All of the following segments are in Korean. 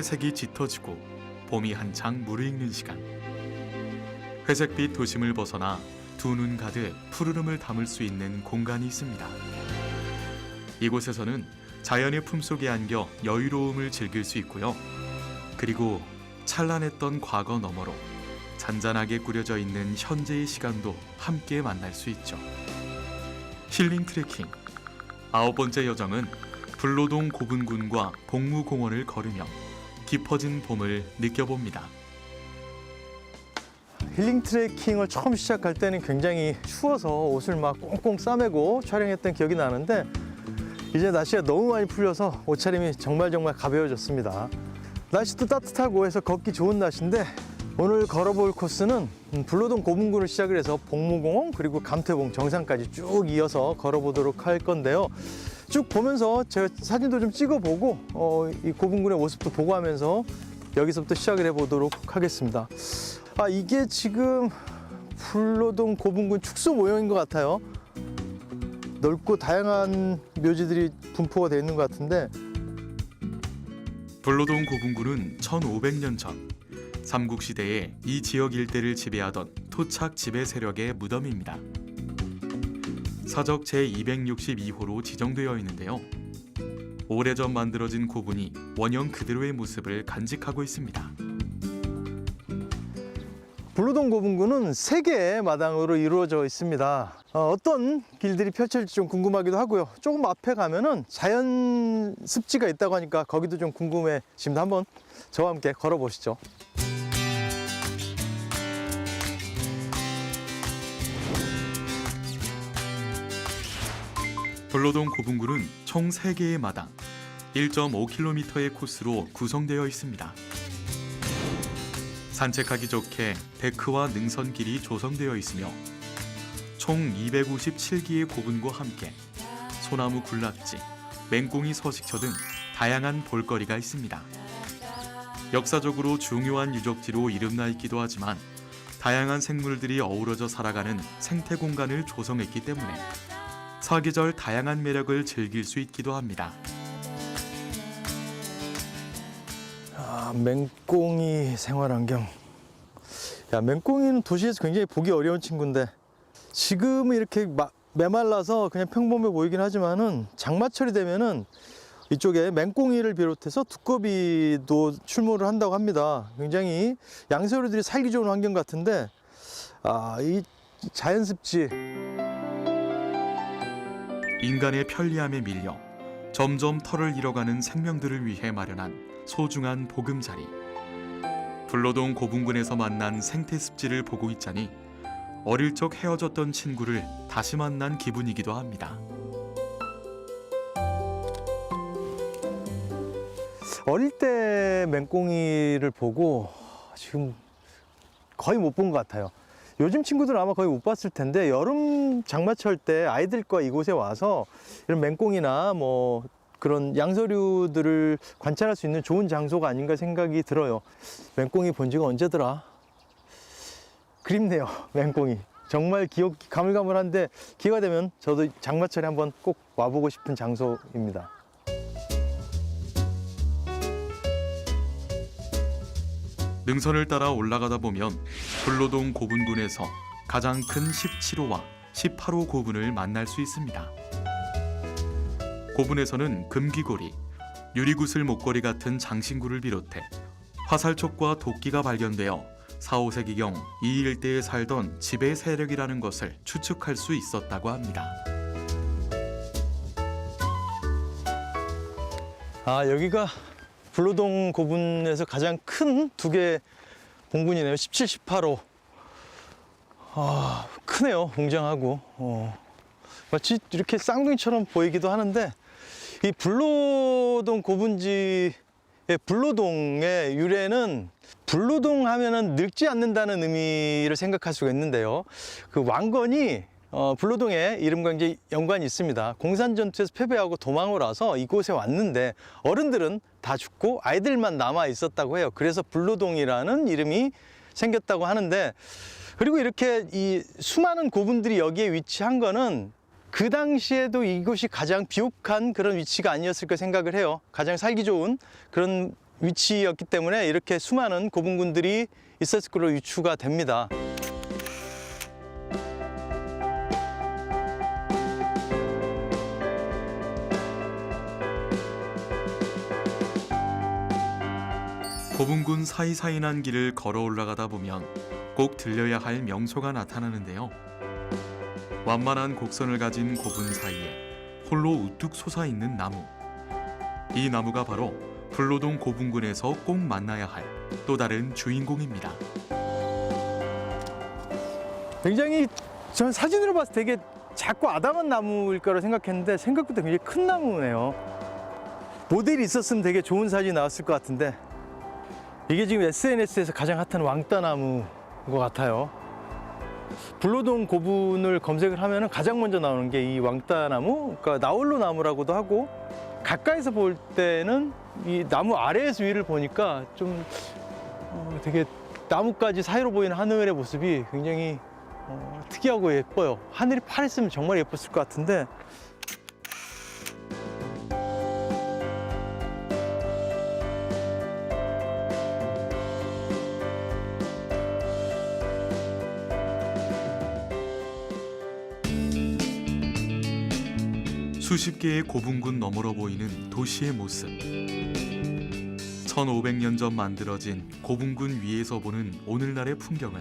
자연의 색이 짙어지고 봄이 한창 무르익는 시간. 회색빛 도심을 벗어나 두 눈 가득 푸르름을 담을 수 있는 공간이 있습니다. 이곳에서는 자연의 품속에 안겨 여유로움을 즐길 수 있고요. 그리고 찬란했던 과거 너머로 잔잔하게 꾸려져 있는 현재의 시간도 함께 만날 수 있죠. 힐링 트레킹 아홉 번째 여정은 불로동 고분군과 복무공원을 걸으며 깊어진 봄을 느껴봅니다. 힐링 트레킹을 처음 시작할 때는 굉장히 추워서 옷을 막 꽁꽁 싸매고 촬영했던 기억이 나는데 이제 날씨가 너무 많이 풀려서 옷차림이 정말 정말 가벼워졌습니다. 날씨도 따뜻하고 해서 걷기 좋은 날씨인데 오늘 걸어볼 코스는 음, 불로동 고분군을 시작을 해서 복무공원 그리고 감태봉 정상까지 쭉 이어서 걸어보도록 할 건데요. 쭉 보면서 제가 사진도 좀 찍어보고 어, 이 고분군의 모습도 보고 하면서 여기서부터 시작을 해보도록 하겠습니다. 아 이게 지금 불로동 고분군 축소 모형인 것 같아요. 넓고 다양한 묘지들이 분포가 되어 있는 것 같은데 불로동 고분군은 1500년 전 삼국시대에 이 지역 일대를 지배하던 토착 지배 세력의 무덤입니다. 사적 제262호로 지정되어 있는데요. 오래전 만들어진 고분이 원형 그대로의 모습을 간직하고 있습니다. 불로동 고분군은 세 개의 마당으로 이루어져 있습니다. 어, 떤 길들이 펼쳐질지 좀 궁금하기도 하고요. 조금 앞에 가면은 자연 습지가 있다고 하니까 거기도 좀 궁금해집니다. 한번 저와 함께 걸어보시죠. 불로동 고분군은 총 3개의 마당, 1.5km의 코스로 구성되어 있습니다. 산책하기 좋게 데크와 능선길이 조성되어 있으며 총 257기의 고분과 함께 소나무 군락지, 맹꽁이 서식처 등 다양한 볼거리가 있습니다. 역사적으로 중요한 유적지로 이름나 있기도 하지만 다양한 생물들이 어우러져 살아가는 생태 공간을 조성했기 때문에 사계절 다양한 매력을 즐길 수 있기도 합니다. 아, 맹꽁이 생활환경. 야, 맹꽁이는 도시에서 굉장히 보기 어려운 친구인데 지금은 이렇게 마- 메말라서 그냥 평범해 보이긴 하지만은 장마철이 되면은 이쪽에 맹꽁이를 비롯해서 두꺼비도 출몰을 한다고 합니다. 굉장히 양서류들이 살기 좋은 환경 같은데 아, 이 자연습지 인간의 편리함에 밀려 점점 털을 잃어가는 생명들을 위해 마련한 소중한 보금자리. 불로동 고분군에서 만난 생태 습지를 보고 있자니 어릴 적 헤어졌던 친구를 다시 만난 기분이기도 합니다. 어릴 때 맹꽁이를 보고 지금 거의 못 본 것 같아요. 요즘 친구들은 아마 거의 못 봤을 텐데 여름 장마철 때 아이들과 이곳에 와서 이런 맹꽁이나 뭐 그런 양서류들을 관찰할 수 있는 좋은 장소가 아닌가 생각이 들어요. 맹꽁이 본 지가 언제더라? 그립네요, 맹꽁이. 정말 기억 가물가물한데 기회가 되면 저도 장마철에 한번 꼭 와보고 싶은 장소입니다. 능선을 따라 올라가다 보면 불로동 고분군에서 가장 큰 17호와 18호 고분을 만날 수 있습니다. 고분에서는 금기고리, 유리구슬 목걸이 같은 장신구를 비롯해 화살촉과 도끼가 발견되어 4, 5세기경 이 일대에 살던 지배 세력이라는 것을 추측할 수 있었다고 합니다. 아 여기가 불로동 고분에서 가장 큰 두개 공군이네요. 17, 18호. 아 크네요. 웅장하고. 어. 마치 이렇게 쌍둥이처럼 보이기도 하는데 이 불로동 고분지의 불로동의 유래는 불로동 하면은 늙지 않는다는 의미를 생각할 수가 있는데요. 그 왕건이 어, 불로동에 이름과 이제 연관이 있습니다. 공산 전투에서 패배하고 도망을 와서 이곳에 왔는데 어른들은 다 죽고 아이들만 남아 있었다고 해요. 그래서 불로동이라는 이름이 생겼다고 하는데 그리고 이렇게 이 수많은 고분들이 여기에 위치한 거는 그 당시에도 이곳이 가장 비옥한 그런 위치가 아니었을까 생각을 해요. 가장 살기 좋은 그런 위치였기 때문에 이렇게 수많은 고분군들이 있었을 걸로 유추가 됩니다. 고분군 사이사이 난 길을 걸어 올라가다 보면 꼭 들려야 할 명소가 나타나는데요. 완만한 곡선을 가진 고분 사이에 홀로 우뚝 솟아 있는 나무. 이 나무가 바로 불로동 고분군에서 꼭 만나야 할 또 다른 주인공입니다. 굉장히 전 사진으로 봤을 때 되게 작고 아담한 나무일 거라 생각했는데 생각보다 굉장히 큰 나무네요. 모델이 있었으면 되게 좋은 사진이 나왔을 것 같은데 이게 지금 SNS에서 가장 핫한 왕따나무인 것 같아요. 불로동 고분을 검색을 하면 가장 먼저 나오는 게 이 왕따나무, 그러니까 나홀로 나무라고도 하고 가까이서 볼 때는 이 나무 아래에서 위를 보니까 좀 어, 되게 나뭇가지 사이로 보이는 하늘의 모습이 굉장히 어, 특이하고 예뻐요. 하늘이 파랬으면 정말 예뻤을 것 같은데 수십 개의 고분군 너머로 보이는 도시의 모습. 1500년 전 만들어진 고분군 위에서 보는 오늘날의 풍경은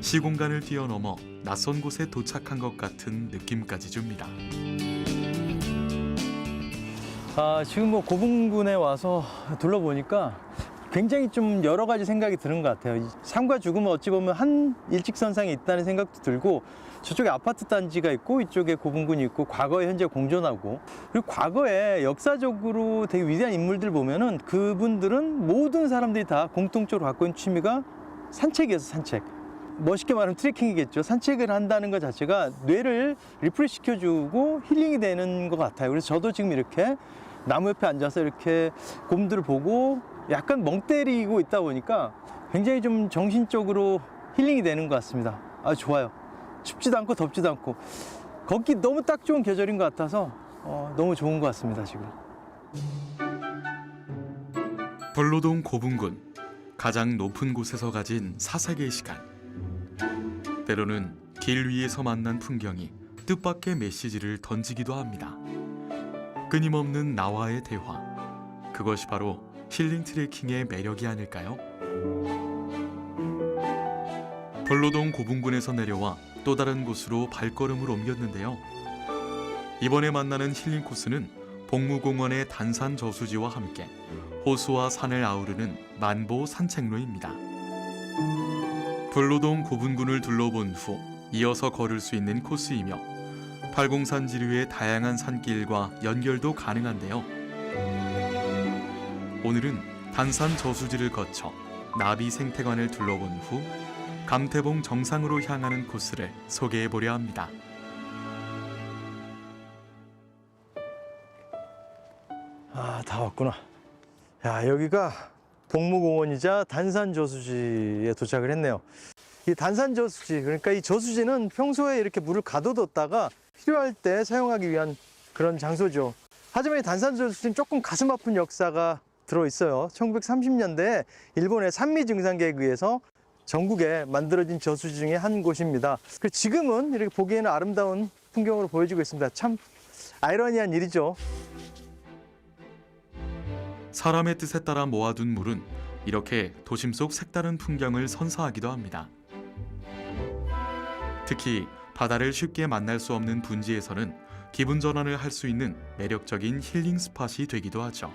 시공간을 뛰어넘어 낯선 곳에 도착한 것 같은 느낌까지 줍니다. 아, 지금 뭐 고분군에 와서 둘러보니까 굉장히 좀 여러 가지 생각이 드는 것 같아요. 이 삶과 죽음은 어찌 보면 한 일직선상에 있다는 생각도 들고 저쪽에 아파트 단지가 있고 이쪽에 고분군이 있고 과거에 현재 공존하고 그리고 과거에 역사적으로 되게 위대한 인물들 보면은 그분들은 모든 사람들이 다 공통적으로 갖고 있는 취미가 산책이어서 산책. 멋있게 말하면 트레킹이겠죠. 산책을 한다는 것 자체가 뇌를 리프레시 시켜주고 힐링이 되는 것 같아요. 그래서 저도 지금 이렇게 나무 옆에 앉아서 이렇게 곰들을 보고 약간 멍 때리고 있다 보니까 굉장히 좀 정신적으로 힐링이 되는 것 같습니다. 아, 좋아요. 춥지도 않고 덥지도 않고. 걷기 너무 딱 좋은 계절인 것 같아서 어, 너무 좋은 것 같습니다, 지금. 벌로동 고분군 가장 높은 곳에서 가진 사색의 시간 때로는 길 위에서 만난 풍경이 뜻밖의 메시지를 던지기도 합니다 끊임없는 나와의 대화 그것이 바로 힐링 트레킹의 매력이 아닐까요? 벌로동 고분군에서 내려와 또 다른 곳으로 발걸음을 옮겼는데요 이번에 만나는 힐링 코스는 복무공원의 단산 저수지와 함께 호수와 산을 아우르는 만보 산책로입니다. 불로동 고분군을 둘러본 후 이어서 걸을 수 있는 코스이며 팔공산 지류의 다양한 산길과 연결도 가능한데요. 오늘은 단산 저수지를 거쳐 나비 생태관을 둘러본 후 감태봉 정상으로 향하는 코스를 소개해 보려 합니다. 아, 다 왔구나. 야, 여기가 복무공원이자 단산저수지에 도착을 했네요. 이 단산저수지, 그러니까 이 저수지는 평소에 이렇게 물을 가둬뒀다가 필요할 때 사용하기 위한 그런 장소죠. 하지만 이 단산저수지는 조금 가슴 아픈 역사가 들어있어요. 1930년대에 일본의 산미 증상계에 의해서 전국에 만들어진 저수지 중에 한 곳입니다. 그리고 지금은 이렇게 보기에는 아름다운 풍경으로 보여지고 있습니다. 참 아이러니한 일이죠. 사람의 뜻에 따라 모아둔 물은 이렇게 도심 속 색다른 풍경을 선사하기도 합니다. 특히 바다를 쉽게 만날 수 없는 분지에서는 기분 전환을 할 수 있는 매력적인 힐링 스팟이 되기도 하죠.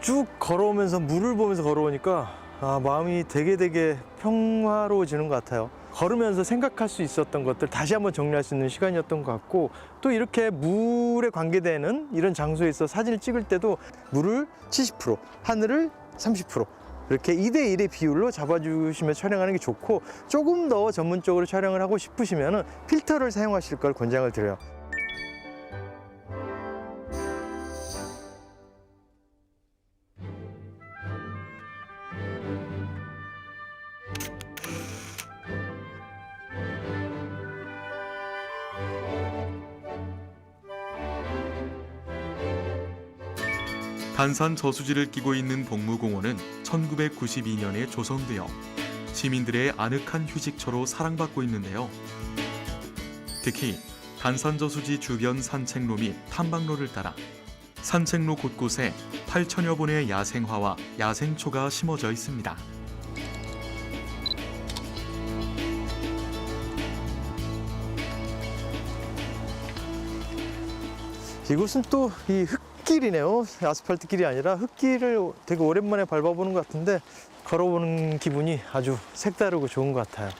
쭉 걸어오면서 물을 보면서 걸어오니까 아, 마음이 되게 되게 평화로워지는 것 같아요. 걸으면서 생각할 수 있었던 것들 다시 한번 정리할 수 있는 시간이었던 것 같고 또 이렇게 물에 관계되는 이런 장소에서 사진을 찍을 때도 물을 70% 하늘을 30% 이렇게 2대 1의 비율로 잡아주시면 촬영하는 게 좋고 조금 더 전문적으로 촬영을 하고 싶으시면 필터를 사용하실 걸 권장을 드려요. 단산 저수지를 끼고 있는 복무공원은 1992년에 조성되어 시민들의 아늑한 휴식처로 사랑받고 있는데요. 특히 단산 저수지 주변 산책로 및 탐방로를 따라 산책로 곳곳에 8천여 본의 야생화와 야생초가 심어져 있습니다. 이곳은 또 이 흙 길이네요. 아스팔트 길이 아니라 흙길을 되게 오랜만에 밟아보는 것 같은데 걸어보는 기분이 아주 색다르고 좋은 것 같아요.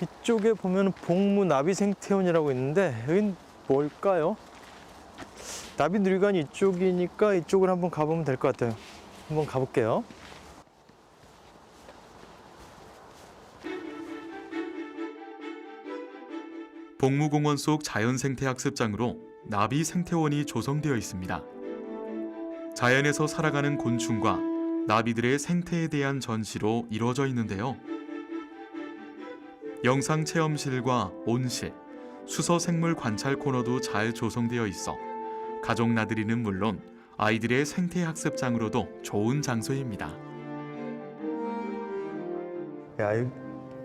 이쪽에 보면 복무 나비 생태원이라고 있는데 여긴 뭘까요? 나비 누리관이 이쪽이니까 이쪽을 한번 가보면 될 것 같아요. 한번 가볼게요. 복무공원 속 자연생태학습장으로 나비 생태원이 조성되어 있습니다. 자연에서 살아가는 곤충과 나비들의 생태에 대한 전시로 이루어져 있는데요. 영상 체험실과 온실, 수서 생물 관찰 코너도 잘 조성되어 있어 가족 나들이는 물론 아이들의 생태 학습장으로도 좋은 장소입니다. 야,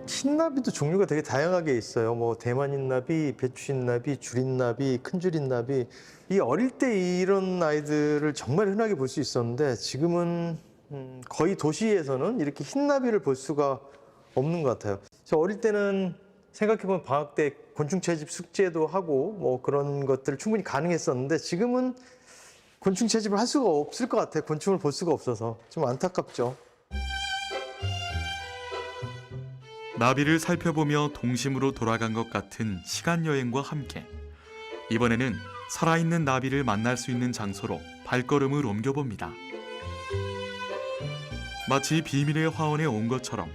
이 흰나비도 종류가 되게 다양하게 있어요. 뭐 대만흰나비, 배추흰나비, 줄흰나비, 큰줄흰나비. 이 어릴 때 이런 아이들을 정말 흔하게 볼 수 있었는데 지금은 음, 거의 도시에서는 이렇게 흰나비를 볼 수가 없는 것 같아요. 저 어릴 때는 생각해보면 방학 때 곤충 채집 숙제도 하고 뭐 그런 것들 충분히 가능했었는데 지금은 곤충 채집을 할 수가 없을 것 같아요. 곤충을 볼 수가 없어서 좀 안타깝죠. 나비를 살펴보며 동심으로 돌아간 것 같은 시간 여행과 함께 이번에는 살아있는 나비를 만날 수 있는 장소로 발걸음을 옮겨봅니다. 마치 비밀의 화원에 온 것처럼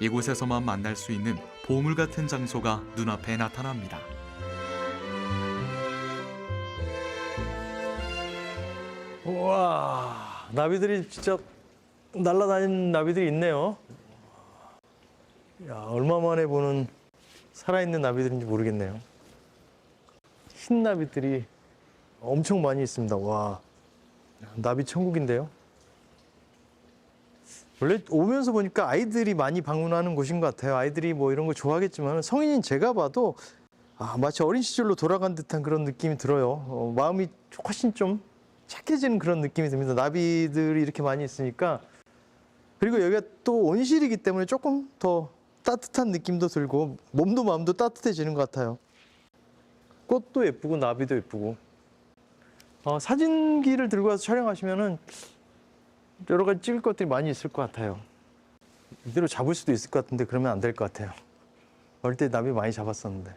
이곳에서만 만날 수 있는 보물 같은 장소가 눈앞에 나타납니다. 우와 나비들이 진짜 날아다니는 나비들이 있네요. 야 얼마 만에 보는 살아있는 나비들인지 모르겠네요. 흰 나비들이 엄청 많이 있습니다. 와 나비 천국인데요. 원래 오면서 보니까 아이들이 많이 방문하는 곳인 것 같아요. 아이들이 뭐 이런 거 좋아하겠지만 성인인 제가 봐도 아, 마치 어린 시절로 돌아간 듯한 그런 느낌이 들어요. 어, 마음이 훨씬 좀 착해지는 그런 느낌이 듭니다. 나비들이 이렇게 많이 있으니까 그리고 여기가 또 온실이기 때문에 조금 더 따뜻한 느낌도 들고 몸도 마음도 따뜻해지는 것 같아요. 꽃도 예쁘고 나비도 예쁘고 어, 사진기를 들고 와서 촬영하시면은 여러 가지 찍을 것들이 많이 있을 것 같아요. 이대로 잡을 수도 있을 것 같은데 그러면 안 될 것 같아요. 어릴 때 나비 많이 잡았었는데.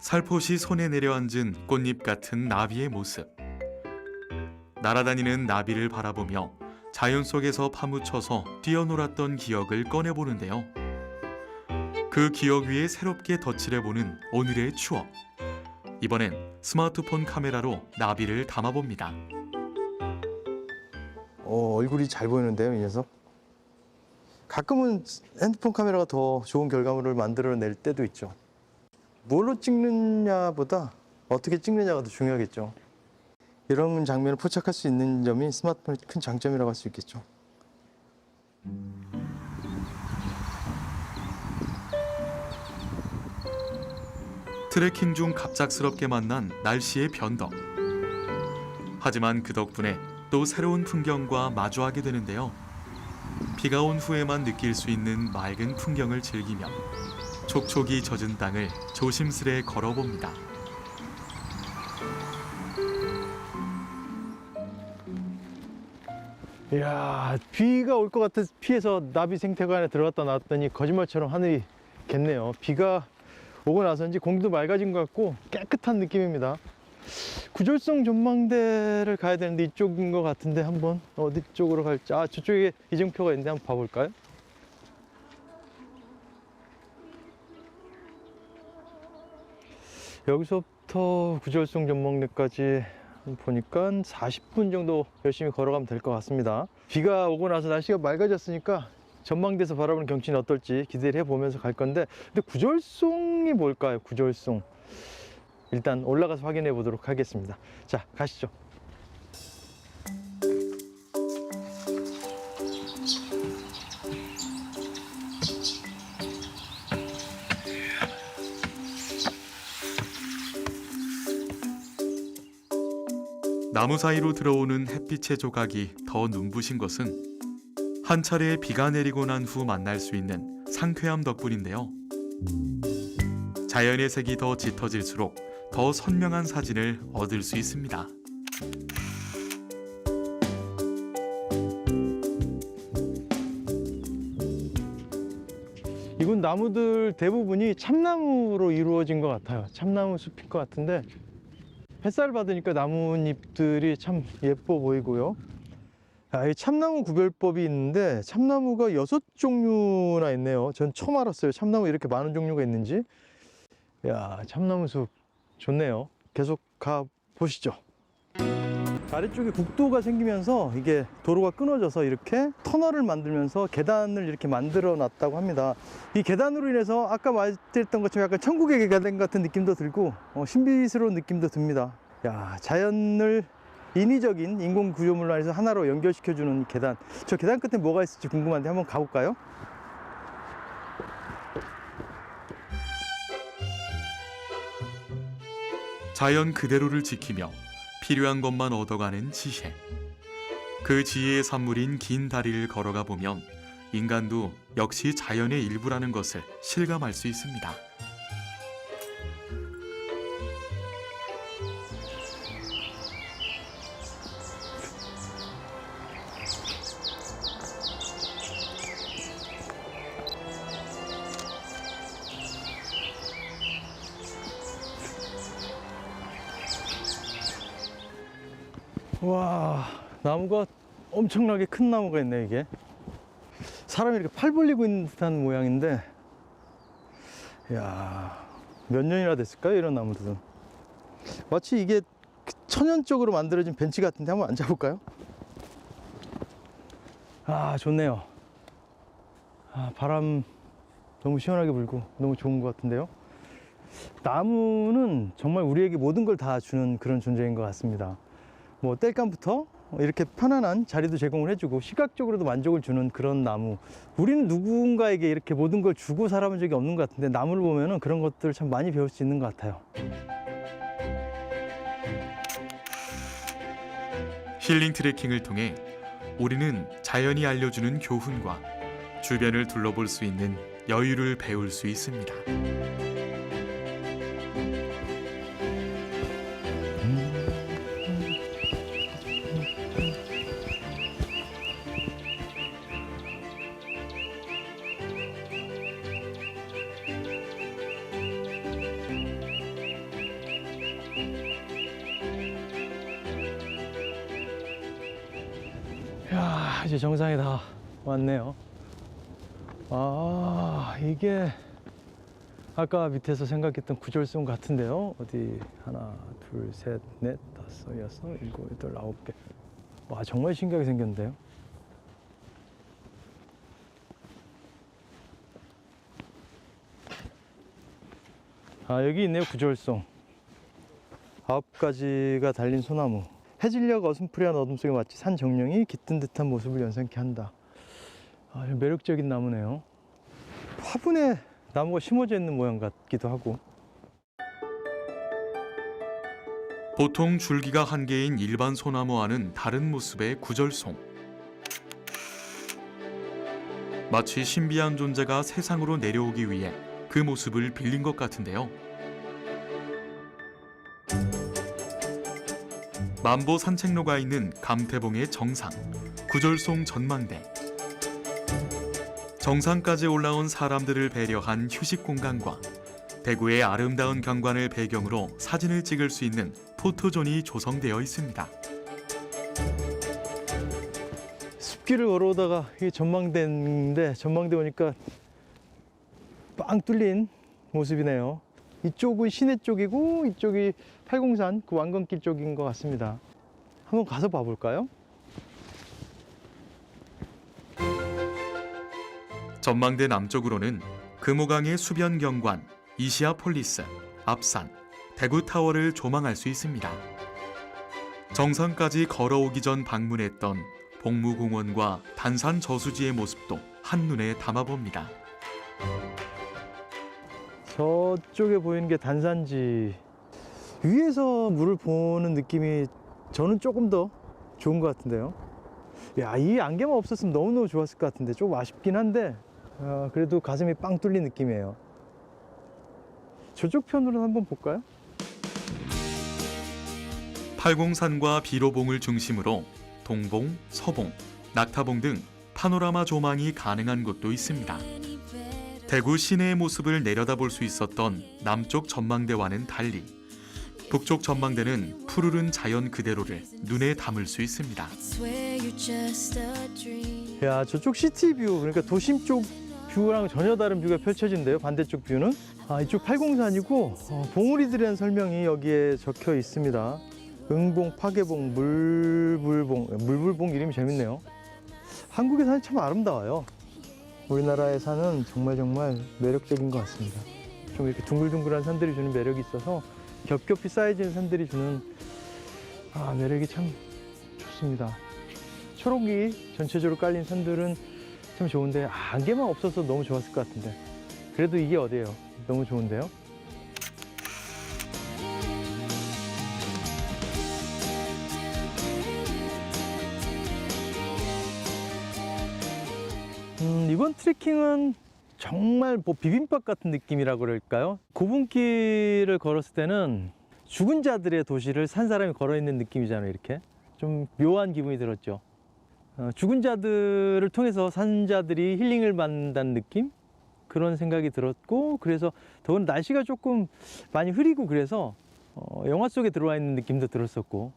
살포시 손에 내려앉은 꽃잎 같은 나비의 모습. 날아다니는 나비를 바라보며 자연 속에서 파묻혀서 뛰어놀았던 기억을 꺼내보는데요. 그 기억 위에 새롭게 덧칠해보는 오늘의 추억. 이번엔 스마트폰 카메라로 나비를 담아봅니다. 어, 얼굴이 잘 보이는데요, 이 녀석. 가끔은 핸드폰 카메라가 더 좋은 결과물을 만들어낼 때도 있죠. 뭘로 찍느냐보다 어떻게 찍느냐가 더 중요하겠죠. 이런 장면을 포착할 수 있는 점이 스마트폰의 큰 장점이라고 할 수 있겠죠. 트레킹 중 갑작스럽게 만난 날씨의 변덕. 하지만 그 덕분에 또 새로운 풍경과 마주하게 되는데요. 비가 온 후에만 느낄 수 있는 맑은 풍경을 즐기며 촉촉이 젖은 땅을 조심스레 걸어봅니다. 이야, 비가 올 것 같아서 피해서 나비 생태관에 들어갔다 나왔더니 거짓말처럼 하늘이 겠네요. 비가 오고 나서인지 공기도 맑아진 것 같고 깨끗한 느낌입니다. 구절성 전망대를 가야 되는데 이쪽인 것 같은데 한번 어디 쪽으로 갈지 아 저쪽에 이정표가 있는데 한번 봐볼까요? 여기서부터 구절성 전망대까지 보니까 40분 정도 열심히 걸어가면 될 것 같습니다. 비가 오고 나서 날씨가 맑아졌으니까 전망대에서 바라보는 경치는 어떨지 기대를 해보면서 갈 건데 근데 구절송이 뭘까요? 구절송 일단 올라가서 확인해 보도록 하겠습니다. 자, 가시죠. 나무 사이로 들어오는 햇빛의 조각이 더 눈부신 것은 한 차례 비가 내리고 난 후 만날 수 있는 상쾌함 덕분인데요. 자연의 색이 더 짙어질수록 더 선명한 사진을 얻을 수 있습니다. 이곳 나무들 대부분이 참나무로 이루어진 것 같아요. 참나무 숲일 것 같은데 햇살을 받으니까 나뭇잎들이 참 예뻐 보이고요. 아, 이 참나무 구별법이 있는데 참나무가 여섯 종류나 있네요. 전 처음 알았어요. 참나무 이렇게 많은 종류가 있는지. 야, 참나무 숲 좋네요. 계속 가 보시죠. 아래쪽에 국도가 생기면서 이게 도로가 끊어져서 이렇게 터널을 만들면서 계단을 이렇게 만들어 놨다고 합니다. 이 계단으로 인해서 아까 말했던 것처럼 약간 천국의 계단 같은 느낌도 들고 어, 신비스러운 느낌도 듭니다. 야, 자연을 인위적인 인공 구조물로 해서 하나로 연결시켜주는 계단. 저 계단 끝에 뭐가 있을지 궁금한데 한번 가볼까요? 자연 그대로를 지키며 필요한 것만 얻어가는 지혜. 그 지혜의 산물인 긴 다리를 걸어가 보면 인간도 역시 자연의 일부라는 것을 실감할 수 있습니다. 엄청나게 큰 나무가 있네, 이게. 사람이 이렇게 팔 벌리고 있는 듯한 모양인데, 야, 몇 년이나 됐을까요, 이런 나무들은? 마치 이게 천연적으로 만들어진 벤치 같은데 한번 앉아볼까요? 아, 좋네요. 아, 바람 너무 시원하게 불고 너무 좋은 것 같은데요. 나무는 정말 우리에게 모든 걸 다 주는 그런 존재인 것 같습니다. 뭐 땔감부터 이렇게 편안한 자리도 제공을 해주고 시각적으로도 만족을 주는 그런 나무. 우리는 누군가에게 이렇게 모든 걸 주고 살아본 적이 없는 것 같은데 나무를 보면 은 그런 것들 참 많이 배울 수 있는 것 같아요. 힐링 트레킹을 통해 우리는 자연이 알려주는 교훈과 주변을 둘러볼 수 있는 여유를 배울 수 있습니다. 왔네요. 아 이게 아까 밑에서 생각했던 구절송 같은데요. 어디 하나, 둘, 셋, 넷, 다섯, 여섯, 일곱, 여덟, 아홉 개. 와 정말 신기하게 생겼는데요. 아 여기 있네요 구절송. 아홉 가지가 달린 소나무. 해질녘 어슴푸레한 어둠 속에 마치 산 정령이 깃든 듯한 모습을 연상케 한다. 아, 매력적인 나무네요. 화분에 나무가 심어져 있는 모양 같기도 하고. 보통 줄기가 한 개인 일반 소나무와는 다른 모습의 구절송. 마치 신비한 존재가 세상으로 내려오기 위해 그 모습을 빌린 것 같은데요. 만보 산책로가 있는 감태봉의 정상, 구절송 전망대. 정상까지 올라온 사람들을 배려한 휴식 공간과 대구의 아름다운 경관을 배경으로 사진을 찍을 수 있는 포토존이 조성되어 있습니다. 숲길을 걸어오다가 이게 전망대인데 전망대 오니까 빵 뚫린 모습이네요. 이쪽은 시내 쪽이고 이쪽이 팔공산 그 왕건길 쪽인 것 같습니다. 한번 가서 봐볼까요? 전망대 남쪽으로는 금호강의 수변 경관, 이시아 폴리스, 앞산, 대구 타워를 조망할 수 있습니다. 정상까지 걸어오기 전 방문했던 복무공원과 단산 저수지의 모습도 한눈에 담아봅니다. 저쪽에 보이는 게 단산지. 위에서 물을 보는 느낌이 저는 조금 더 좋은 것 같은데요. 야, 이 안개만 없었으면 너무너무 좋았을 것 같은데 조금 아쉽긴 한데 어, 그래도 가슴이 빵 뚫린 느낌이에요. 저쪽 편으로 한번 볼까요? 팔공산과 비로봉을 중심으로 동봉, 서봉, 낙타봉 등 파노라마 조망이 가능한 곳도 있습니다. 대구 시내의 모습을 내려다볼 수 있었던 남쪽 전망대와는 달리 북쪽 전망대는 푸르른 자연 그대로를 눈에 담을 수 있습니다. 야, 저쪽 시티뷰, 그러니까 도심 쪽 뷰랑 전혀 다른 뷰가 펼쳐진대요. 반대쪽 뷰는. 아, 이쪽 팔공산이고, 어, 봉우리들이라는 설명이 여기에 적혀 있습니다. 응봉, 파계봉, 물불봉. 물불봉 이름이 재밌네요. 한국의 산이 참 아름다워요. 우리나라의 산은 정말 정말 매력적인 것 같습니다. 좀 이렇게 둥글둥글한 산들이 주는 매력이 있어서 겹겹이 쌓여진 산들이 주는 아, 매력이 참 좋습니다. 초록이 전체적으로 깔린 산들은 참 좋은데 아, 안개만 없어서 너무 좋았을 것 같은데 그래도 이게 어디예요? 너무 좋은데요? 음, 이번 트레킹은 정말 뭐 비빔밥 같은 느낌이라고 그럴까요? 고분길을 걸었을 때는 죽은 자들의 도시를 산 사람이 걸어 있는 느낌이잖아요, 이렇게. 좀 묘한 기분이 들었죠. 어, 죽은 자들을 통해서 산 자들이 힐링을 받는다는 느낌? 그런 생각이 들었고, 그래서 더군 날씨가 조금 많이 흐리고 그래서 어, 영화 속에 들어와 있는 느낌도 들었었고,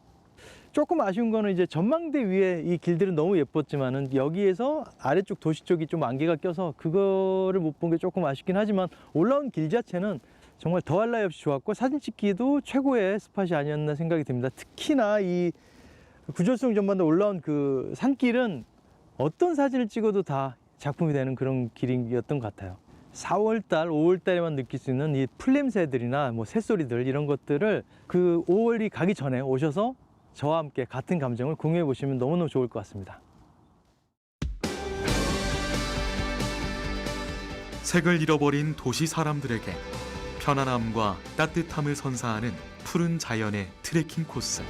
조금 아쉬운 거는 이제 전망대 위에 이 길들은 너무 예뻤지만은 여기에서 아래쪽 도시 쪽이 좀 안개가 껴서 그거를 못 본 게 조금 아쉽긴 하지만 올라온 길 자체는 정말 더할 나위 없이 좋았고 사진 찍기도 최고의 스팟이 아니었나 생각이 듭니다. 특히나 이 구절성 전반도 올라온 그 산길은 어떤 사진을 찍어도 다 작품이 되는 그런 길이었던 것 같아요. 4월달, 5월달에만 느낄 수 있는 이 풀냄새들이나 뭐 새소리들 이런 것들을 그 5월이 가기 전에 오셔서 저와 함께 같은 감정을 공유해 보시면 너무너무 좋을 것 같습니다. 색을 잃어버린 도시 사람들에게 편안함과 따뜻함을 선사하는 푸른 자연의 트레킹 코스.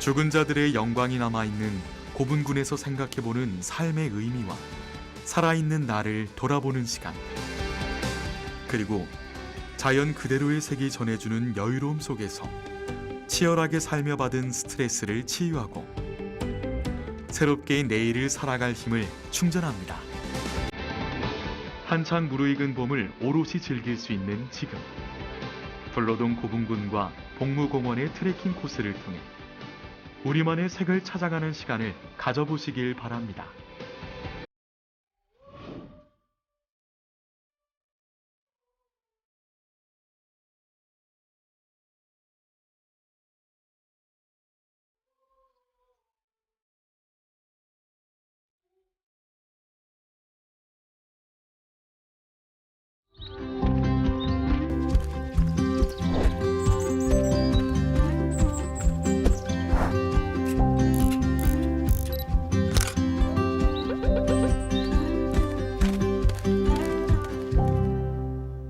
죽은 자들의 영광이 남아있는 고분군에서 생각해보는 삶의 의미와 살아있는 나를 돌아보는 시간. 그리고 자연 그대로의 색이 전해주는 여유로움 속에서 치열하게 살며 받은 스트레스를 치유하고 새롭게 내일을 살아갈 힘을 충전합니다. 한창 무르익은 봄을 오롯이 즐길 수 있는 지금 불로동 고분군과 복무공원의 트레킹 코스를 통해 우리만의 색을 찾아가는 시간을 가져보시길 바랍니다.